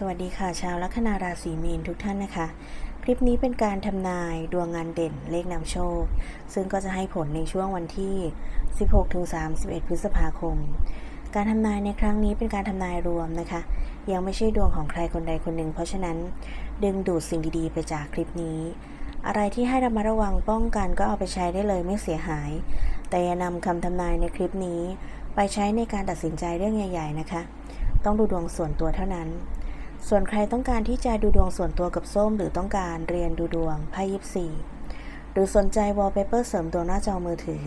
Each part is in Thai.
สวัสดีค่ะ ชาวลัคนาราศีมีนทุกท่านนะคะ คลิปนี้เป็นการทำนายดวงงานเด่นเลขนำโชค ซึ่งก็จะให้ผลในช่วงวันที่ 16-31 พฤษภาคม การทำนายในครั้งนี้เป็นการทำนายรวมนะคะ ยังไม่ใช่ดวงของใครคนใดคนหนึ่ง เพราะฉะนั้นดึงดูดสิ่งดีๆ ไปจากคลิปนี้ อะไรที่ให้ระมัดระวังป้องกันก็เอาไปใช้ได้เลยไม่เสียหาย แต่อย่านำคำทำนายในคลิปนี้ ไปใช้ในการตัดสินใจเรื่องใหญ่ ๆ นะคะ ต้องดูดวงส่วนตัวเท่านั้น ส่วนใครต้องการที่จะดูดวงส่วนตัวกับส้ม หรือต้องการเรียนดูดวงไพ่ยิปซีหรือสนใจวอลเปเปอร์เสริมดวงหน้าจอมือถือ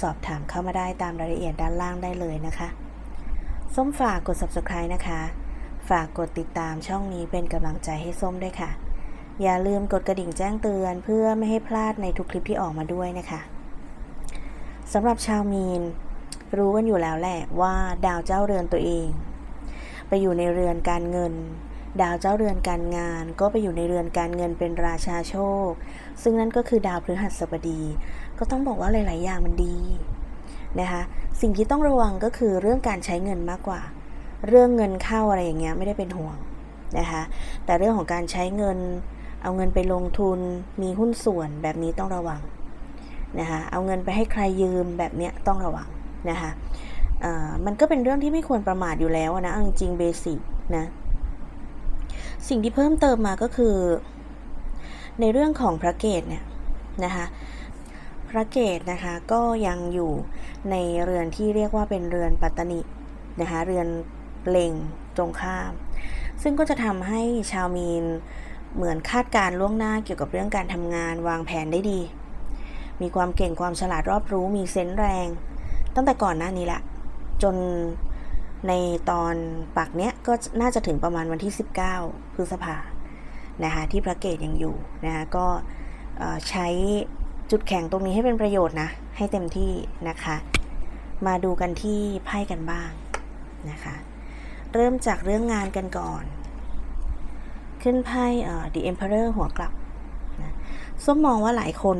สอบถามเข้ามาได้ตามรายละเอียดด้านล่างได้เลยนะคะ ส้มฝากกด subscribe นะคะ ฝากกดติดตามช่องนี้เป็นกำลังใจให้ส้มด้วยค่ะ อย่าลืมกดกระดิ่งแจ้งเตือนเพื่อไม่ให้พลาดในทุกคลิปที่ออกมาด้วยนะคะสำหรับชาวมีน รู้กันอยู่แล้วแหละว่าดาวเจ้าเรือนตัวเอง ไปอยู่ในเรือนการเงิน ดาวเจ้าเรือนการงาน ก็ไปอยู่ในเรือนการเงินเป็นราชาโชค ซึ่งนั่นก็คือดาวพฤหัสบดี ก็ต้องบอกว่าหลาย ๆ อย่างมันดีนะคะสิ่งที่ต้องระวังก็คือเรื่องการใช้เงินมากกว่า เรื่องเงินเข้าอะไรอย่างเงี้ยไม่ได้เป็นห่วงนะคะแต่เรื่องของการใช้เงิน เอาเงินไปลงทุนมีหุ้นส่วนแบบนี้ต้องระวังนะคะเอาเงินไปให้ใครยืมแบบเนี้ยต้องระวังนะคะ มันก็เป็นเรื่องที่ไม่ควรประมาทอยู่แล้วนะเอาจริงๆเบสิกนะสิ่งที่เพิ่มเติมมาก็คือ ในเรื่องของพระเกตเนี่ยนะคะพระเกตนะคะก็ยังอยู่ในเรือนที่เรียกว่าเป็นเรือนปัตตนินะคะเรือนเล็งตรงข้าม ซึ่งก็จะทำให้ชาวมีนเหมือนคาดการล่วงหน้าเกี่ยวกับเรื่องการทำงานวางแผนได้ดี มีความเก่งความฉลาดรอบรู้มีเซนส์แรง ตั้งแต่ก่อนหน้านี้แหละ จนในตอนปักเนี้ยก็น่าจะถึงประมาณวันที่ 19 พฤษภานะคะที่พระเกตยังอยู่นะคะก็ใช้จุดแข็งตรงนี้ให้เป็นประโยชน์นะ ให้เต็มที่นะคะ มาดูกันที่ไพ่กันบ้างนะคะ เริ่มจากเรื่องงานกันก่อน ขึ้นไพ่ The Emperor หัวกลับนะส้มมองว่าหลายคน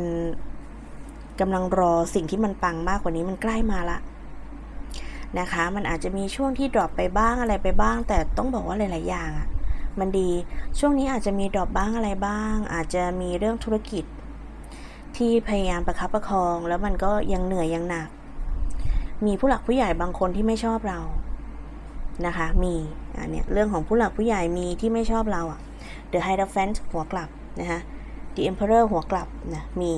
กำลังรอสิ่งที่มันปังมากกว่านี้มันใกล้มาละ นะคะ มันอาจจะมีช่วงที่ดรอปไปบ้างอะไรไปบ้าง แต่ต้องบอกว่าหลาย ๆ อย่างอะมันดี ช่วงนี้อาจจะมีดรอปบ้างอะไรบ้าง อาจจะมีเรื่องธุรกิจ ที่พยายามประคับประคอง แล้วมันก็ยังเหนื่อยยังหนัก มีผู้หลักผู้ใหญ่บางคนที่ไม่ชอบเรา นะคะ มี อันเนี้ยเรื่องของผู้หลักผู้ใหญ่มีที่ไม่ชอบเราอะ่ะ The Hierophant หัวกลับนะคะ The Emperor หัวกลับนะ มี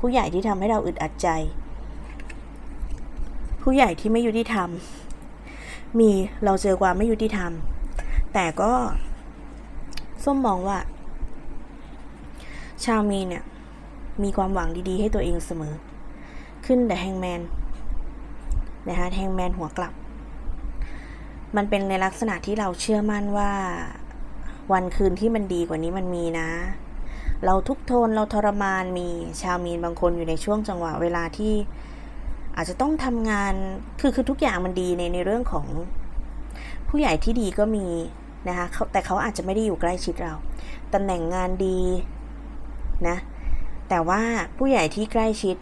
ผู้ใหญ่ที่ทำให้เราอึดอัดใจ ผู้ใหญ่ที่ไม่ยุติธรรม มีเราเจอความไม่ยุติธรรม แต่ก็ส้มมองว่า ชาวมีเนี่ย มีความหวังดีๆ ให้ตัวเองเสมอ ขึ้นแต่แฮงแมนนะคะแฮงแมนหัวกลับ มันเป็นในลักษณะที่เราเชื่อมั่นว่า วันคืนที่มันดีกว่านี้มันมีนะ เราทุกทนเราทรมานมีชาวมีนบางคนอยู่ในช่วงจังหวะเวลาที่ อาจจะต้องทำงานคือคือทุกอย่างมันดีในในเรื่องของผู้ใหญ่ที่ดีก็มีนะคะแต่เขาอาจจะไม่ได้อยู่ใกล้ชิดเราตำแหน่งงานดีนะแต่ว่าผู้ใหญ่ที่ใกล้ชิด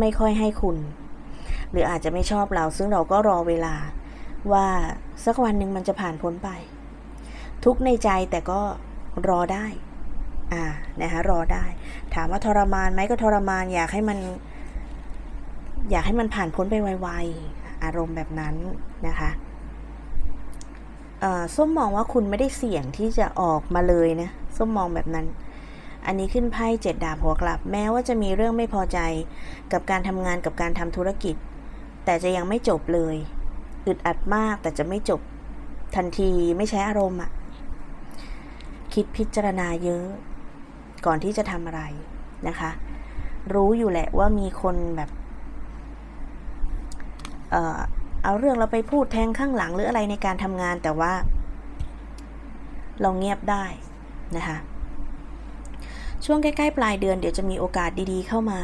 ไม่ค่อยให้คุณ หรืออาจจะไม่ชอบเรา ซึ่งเราก็รอเวลาว่าสักวันหนึ่งมันจะผ่านพ้นไป ทุกในใจแต่ก็รอได้อ่านะคะรอได้ ถามว่าทรมานไหมก็ทรมานอยากให้มัน อยากให้มันผ่านพ้นไปไวๆ อารมณ์แบบนั้นนะคะอ่อส้มมองว่าคุณไม่ได้เสี่ยงที่จะออกมาเลยนะ ส้มมองแบบนั้น อันนี้ขึ้นไพ่เจ็ดดาบหัวกลับ แม้ว่าจะมีเรื่องไม่พอใจกับการทำงานกับการทำธุรกิจ แต่จะยังไม่จบเลย อึดอัดมากแต่จะไม่จบทันทีไม่ใช้อารมณ์อะคิดพิจารณาเยอะ ก่อนที่จะทำอะไรนะคะ รู้อยู่แหละว่ามีคนแบบ เอาเรื่องเราไปพูดแทงข้างหลังหรืออะไรในการทำงานแต่ว่า เราเงียบได้นะคะ ช่วงใกล้ๆปลายเดือนเดี๋ยวจะมีโอกาสดีๆเข้ามา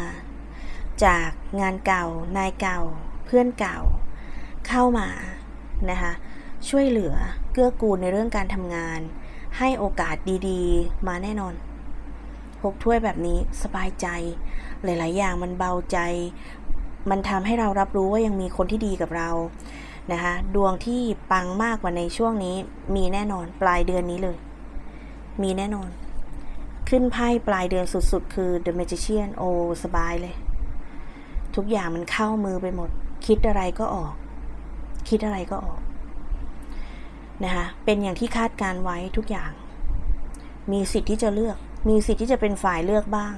จากงานเก่านายเก่า เพื่อนเก่า เข้ามานะคะช่วยเหลือเกื้อกูลในเรื่องการทำงาน ให้โอกาสดีๆ มาแน่นอนหกถ้วยแบบนี้สบายใจ หลาย ๆ อย่างมันเบาใจ มันทำให้เรารับรู้ว่ายังมีคนที่ดีกับเรานะคะ ดวงที่ปังมากกว่าในช่วงนี้มีแน่นอนปลายเดือนนี้เลย มีแน่นอน ขึ้นไพ่ปลายเดือนสุดๆ คือ The Magician โอสบายเลย ทุกอย่างมันเข้ามือไปหมด คิดอะไรก็ออก คิดอะไรก็ออกนะคะเป็นอย่างที่คาดการไว้ทุกอย่าง มีสิทธิ์ที่จะเลือก มีสิทธิ์ที่จะเป็นฝ่ายเลือกบ้าง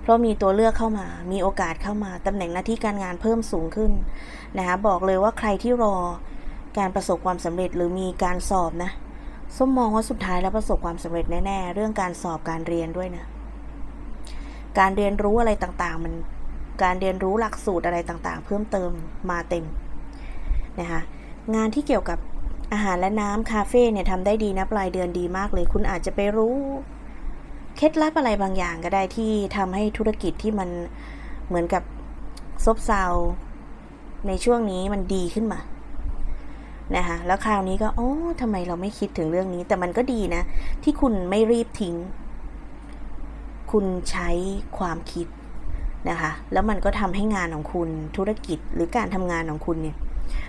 เพราะมีตัวเลือกเข้ามา มีโอกาสเข้ามาตำแหน่งหน้าที่การงานเพิ่มสูงขึ้นนะคะบอกเลยว่าใครที่รอการประสบความสำเร็จหรือมีการสอบนะส้มมองว่าสุดท้ายแล้วประสบความสำเร็จแน่ๆ เรื่องการสอบการเรียนด้วยนะ การเรียนรู้อะไรต่างๆ มันการเรียนรู้หลักสูตรอะไรต่างๆ เพิ่มเติมมาเต็มนะคะงานที่เกี่ยวกับอาหารและน้ำคาเฟ่เนี่ยทำได้ดีนะปลายเดือนดีมากเลย คุณอาจจะไปรู้ เคล็ดลับอะไรบางอย่างก็ได้ที่ทำให้ธุรกิจที่มันเหมือนกับซบเซาในช่วงนี้มันดีขึ้นมา นะคะ แล้วคราวนี้ก็ โอ้ทำไมเราไม่คิดถึงเรื่องนี้ แต่มันก็ดีนะ ที่คุณไม่รีบทิ้ง คุณใช้ความคิดนะคะ แล้วมันก็ทำให้งานของคุณ ธุรกิจหรือการทำงานของคุณเนี่ย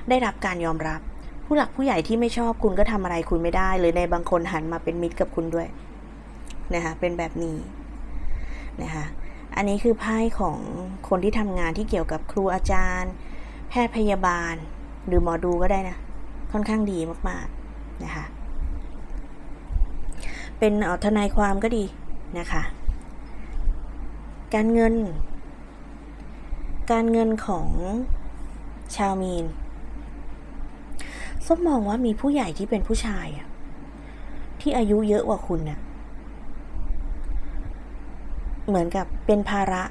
ได้รับการยอมรับ ผู้หลักผู้ใหญ่ที่ไม่ชอบคุณก็ทำอะไรคุณไม่ได้ หรือในบางคนหันมาเป็นมิตรกับคุณด้วย นะคะเป็นแบบนี้นะคะอันนี้คือไพ่ของคนที่ทำงานที่เกี่ยวกับครูอาจารย์ แพทย์พยาบาล หรือหมอดูก็ได้นะ ค่อนข้างดีมากๆนะคะเป็นออทนายความก็ดีนะคะ การเงิน การเงินของชาวมีนส้มมองว่ามีผู้ใหญ่ที่เป็นผู้ชายอะที่อายุเยอะกว่าคุณน่ะ เหมือนกับเป็นภาระ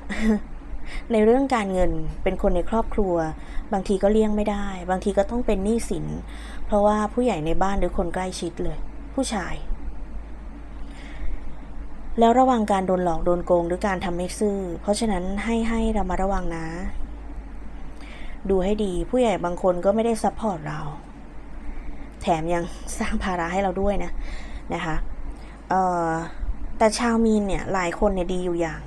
ในเรื่องการเงินเป็นคนในครอบครัว บางทีก็เลี่ยงไม่ได้ บางทีก็ต้องเป็นหนี้สิน เพราะว่าผู้ใหญ่ในบ้านหรือคนใกล้ชิดเลย ผู้ชาย แล้วระวังการโดนหลอกโดนโกงหรือการทำไม่ซื่อ เพราะฉะนั้นให้ให้เรามาระวังนะ ดูให้ดีผู้ใหญ่บางคนก็ไม่ได้ซัพพอร์ตเรา แถมยังสร้างภาระให้เราด้วยนะนะคะ เอ่อ แต่ชาวมีนเนี่ยหลายคนเนี่ยดีอยู่อย่าง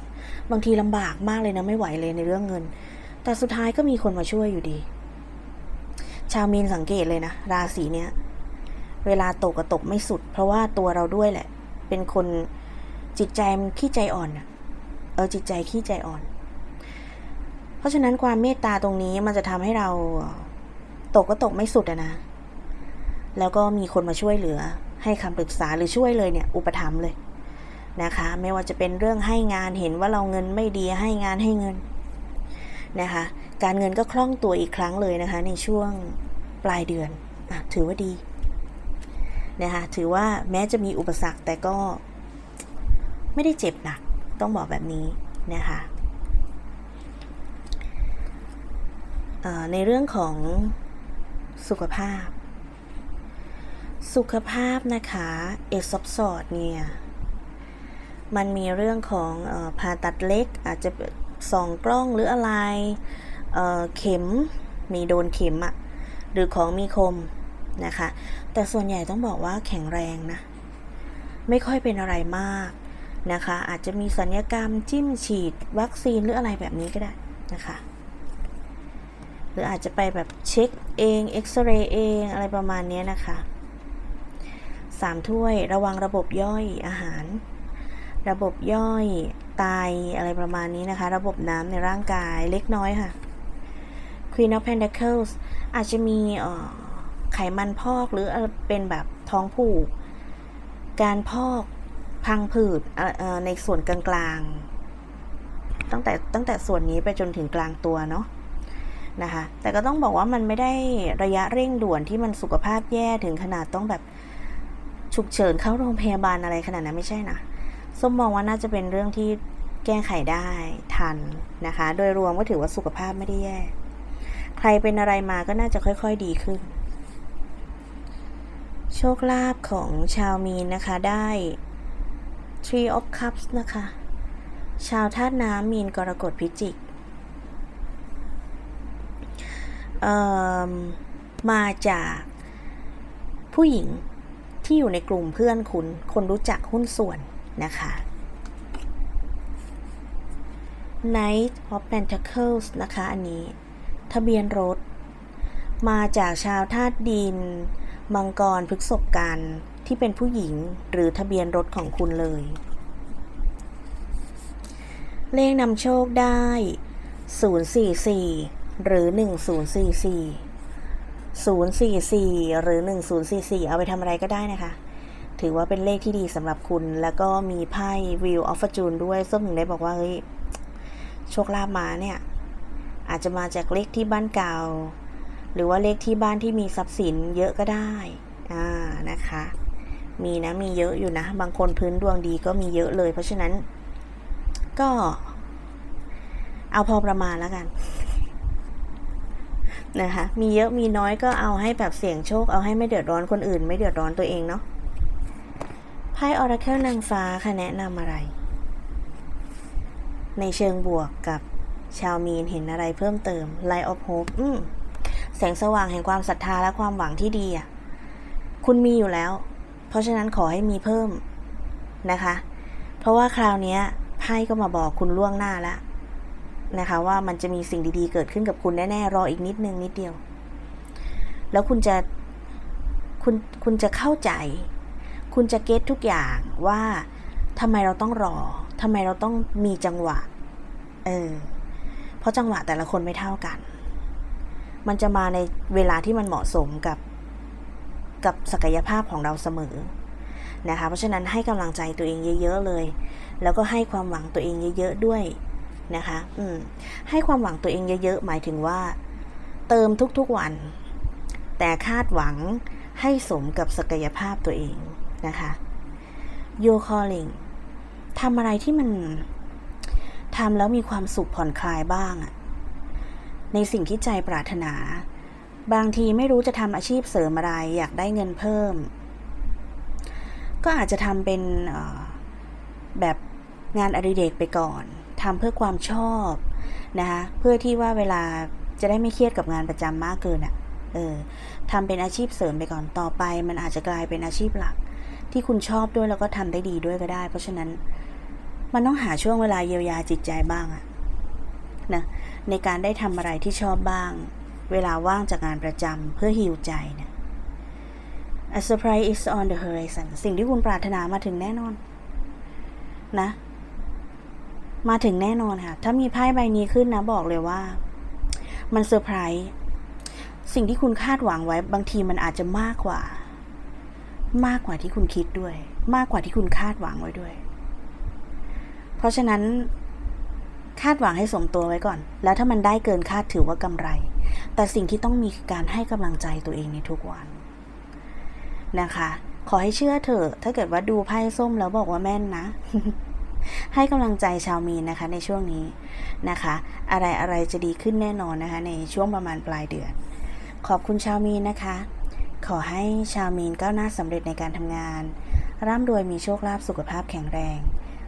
บางทีลำบากมากเลยนะไม่ไหวเลยในเรื่องเงิน แต่สุดท้ายก็มีคนมาช่วยอยู่ดี ชาวมีนสังเกตเลยนะ ราศีเนี้ยเวลาตกก็ตกไม่สุด เพราะว่าตัวเราด้วยแหละ เป็นคนจิตใจมันขี้ใจอ่อนนะเออจิตใจขี้ใจอ่อน เพราะฉะนั้นความเมตตาตรงนี้มันจะทำให้เราตกก็ตกไม่สุดอะนะ แล้วก็มีคนมาช่วยเหลือ ให้คำปรึกษาหรือช่วยเลยเนี่ย อุปถัมภ์เลย นะคะ ไม่ว่าจะเป็นเรื่องให้งานเห็นว่าเราเงินไม่ดีให้งานให้เงินนะคะ การเงินก็คล่องตัวอีกครั้งเลยนะคะ ในช่วงปลายเดือนอถือว่าดีนะคะถือว่าแม้จะมีอุปสรรคแต่ก็ไม่ได้เจ็บหนักต้องบอกแบบนี้นะคะในเรื่องของสุขภาพ สุขภาพนะคะ เอซอบสอดเนี่ย มันมีเรื่องของอผ่าตัดเล็ก อาจจะส่องกล้องหรืออะไรเเข็มมีโดนเข็มอะหรือของมีคมนะคะ แต่ส่วนใหญ่ต้องบอกว่าแข็งแรงนะ ไม่ค่อยเป็นอะไรมากนะคะ อาจจะมีสัญญกรรมจิ้มฉีดวัคซีนหรืออะไรแบบนี้ก็ได้นะคะ หรืออาจจะไปแบบเช็คเองเอ็กซเรย์เองอะไรประมาณนี้นะคะสามถ้วยระวังระบบย่อยอาหาร ระบบย่อยไตอะไรประมาณนี้นะคะ ระบบน้ำในร่างกายเล็กน้อยค่ะ Queen of Pentacles อาจจะมีไขมันพอกหรือเป็นแบบท้องผูก การพอกพังผืดในส่วนกลางๆ ตั้งแต่ตั้งแต่ส่วนนี้ไปจนถึงกลางตัวเนาะนะคะ แต่ก็ต้องบอกว่ามันไม่ได้ระยะเร่งด่วนที่มันสุขภาพแย่ถึงขนาดต้องแบบฉุกเฉินเข้าโรงพยาบาลอะไรขนาดนั้นไม่ใช่นะ ส้มมองว่าน่าจะเป็นเรื่องที่แก้ไขได้ทันนะคะ โดยรวมก็ถือว่าสุขภาพไม่ได้แย่ ใครเป็นอะไรมาก็น่าจะค่อยๆดีขึ้น โชคลาภของชาวมีนนะคะได้ Tree of Cups นะคะ ชาวธาตุน้ำมีนกรกฎพิจิกเอิ่มมาจากผู้หญิงที่อยู่ในกลุ่มเพื่อนคุณ คนรู้จักหุ้นส่วน นะคะ Knight of Pentacles นะคะ อันนี้ ทะเบียนรถ มาจากชาวธาตุดิน มังกรพฤกษบกันที่เป็นผู้หญิงหรือทะเบียนรถของคุณเลย เลขนำโชคได้ 044 หรือ 1044 044 หรือ 1044 เอาไปทำอะไรก็ได้นะคะ ถือว่าเป็นเลขที่ดีสำหรับคุณ แล้วก็มีไพ่ Wheel of Fortune ด้วยส้มถึงได้บอกว่าเฮ้ยโชคลาภมาเนี่ย อาจจะมาจากเลขที่บ้านเก่า หรือว่าเลขที่บ้านที่มีทรัพย์สินเยอะก็ได้อ่านะคะ มีนะมีเยอะอยู่นะ บางคนพื้นดวงดีก็มีเยอะเลย เพราะฉะนั้น ก็ เอาพอประมาณแล้วกันนะคะ มีเยอะมีน้อยก็เอาให้แบบเสี่ยงโชค เอาให้ไม่เดือดร้อนคนอื่น ไม่เดือดร้อนตัวเองเนาะ พ่ออราเคิลนางฟ้าค่ะแนะนำอะไร ในเชิงบวกกับชาวมีนเห็นอะไรเพิ่มเติม Light of Hope อืมแสงสว่างแห่งความศรัทธาและความหวังที่ดีอะ คุณมีอยู่แล้ว เพราะฉะนั้นขอให้มีเพิ่มนะคะ เพราะว่าคราวนี้ไพ่ก็มาบอกคุณล่วงหน้าแล้วนะคะ ว่ามันจะมีสิ่งดีๆ เกิดขึ้นกับคุณแน่ๆรออีกนิดนึงนิดเดียว แล้วคุณจะคุณคุณจะเข้าใจ คุณจะเก็ตทุกอย่างว่าทำไมเราต้องรอทำไมเราต้องมีจังหวะ เออ เพราะจังหวะแต่ละคนไม่เท่ากัน มันจะมาในเวลาที่มันเหมาะสมกับ กับศักยภาพของเราเสมอนะคะ เพราะฉะนั้นให้กำลังใจตัวเองเยอะ ๆ เลย แล้วก็ให้ความหวังตัวเองเยอะ ๆ ด้วยนะคะ อืม ให้ความหวังตัวเองเยอะ ๆ หมายถึงว่า เติมทุกๆวัน แต่คาดหวังให้สมกับศักยภาพตัวเอง นะคะ Your calling ทำอะไรที่มันทำแล้วมีความสุขผ่อนคลายบ้างอะในสิ่งที่ใจปรารถนา บางทีไม่รู้จะทำอาชีพเสริมอะไร อยากได้เงินเพิ่ม ก็อาจจะทำเป็นแบบงานอดิเรกไปก่อนทำเพื่อความชอบนะคะเพื่อที่ว่าเวลาจะได้ไม่เครียดกับงานประจำมากเกินอะ่ะเออทำเป็นอาชีพเสริมไปก่อนต่อไป มันอาจจะกลายเป็นอาชีพหลัก ที่คุณชอบด้วยแล้วก็ทำได้ดีด้วยก็ได้ เพราะฉะนั้นมันต้องหาช่วงเวลาเยียวยาจิตใจบ้างอะนะในการได้ทำอะไรที่ชอบบ้าง เวลาว่างจากงานประจำเพื่อฮิวใจเนะ A surprise is on the horizon สิ่งที่คุณปรารถนามาถึงแน่นอน นะ มาถึงแน่นอนค่ะ ถ้ามีไพ่ใบนี้ขึ้นนะ บอกเลยว่า มันเซอร์ไพรส์สิ่งที่คุณคาดหวังไว้ บางทีมันอาจจะมากกว่า มากกว่าที่คุณคิดด้วย มากกว่าที่คุณคาดหวังไว้ด้วย เพราะฉะนั้น คาดหวังให้สมตัวไว้ก่อน แล้วถ้ามันได้เกินคาดถือว่ากำไร แต่สิ่งที่ต้องมีคือการให้กำลังใจตัวเองในทุกวันนะคะ ขอให้เชื่อเถอะ ถ้าเกิดว่าดูไพ่ส้มแล้วบอกว่าแม่นนะ ให้กำลังใจชาวมีนนะคะ ในช่วงนี้นะคะ อะไรอะไรจะดีขึ้นแน่นอนนะคะ ในช่วงประมาณปลายเดือน ขอบคุณชาวมีนนะคะ ขอให้ชาวมีนก้าวหน้าสำเร็จในการทำงาน ร่ำรวยมีโชคลาภสุขภาพแข็งแรง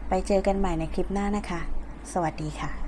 ไปเจอกันใหม่ในคลิปหน้านะคะ สวัสดีค่ะ